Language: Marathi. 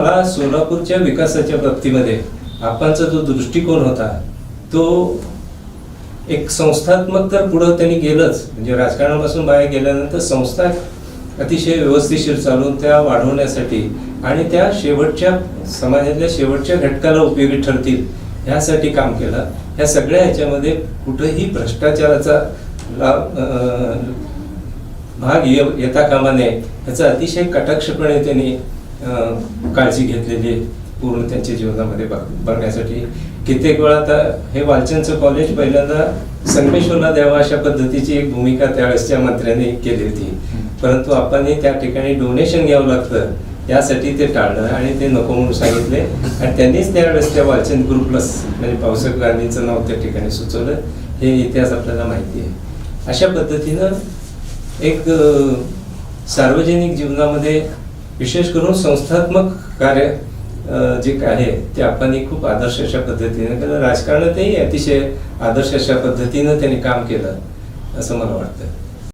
मला सोलापूरच्या विकासाच्या बाबतीमध्ये आपणचा जो दृष्टिकोन होता तो एक संस्थात्मक तर पुढं त्यांनी गेलंच. म्हणजे राजकारणापासून बाहेर गेल्यानंतर संस्था अतिशय व्यवस्थिशीर चालून त्या वाढवण्यासाठी आणि त्या शेवटच्या समाजातल्या शेवटच्या घटकाला उपयोगी ठरतील ह्यासाठी काम केलं. ह्या सगळ्या ह्याच्यामध्ये कुठंही भ्रष्टाचाराचा लाभ भाग येता कामा नये ह्याचा अतिशय कटाक्षपणे त्यांनी काळजी घेतलेली आहे पूर्ण त्यांच्या जीवनामध्ये बघ- बघण्यासाठी. कित्येक वेळा आता हे वालचंदचं कॉलेज पहिल्यांदा संगमेश्वरला द्यावा अशा पद्धतीची एक भूमिका त्यावेळेसच्या मंत्र्यांनी केली होती. परंतु आपण त्या ठिकाणी डोनेशन घ्यावं लागतं यासाठी ते टाळलं आणि ते नको म्हणून सांगितले. आणि त्यांनीच त्यावेळेस त्या वालचंद ग्रुपला म्हणजे पावसाळ गांधींचं नाव त्या ठिकाणी सुचवलं. हे इतिहास आपल्याला माहिती आहे. अशा पद्धतीनं एक सार्वजनिक जीवनामध्ये विशेष करून संस्थात्मक कार्य जे काय आहे ते आपण खूप आदर्श अशा पद्धतीने केलं. राजकारणातही अतिशय आदर्श अशा पद्धतीनं त्यांनी काम केलं असं मला वाटतं.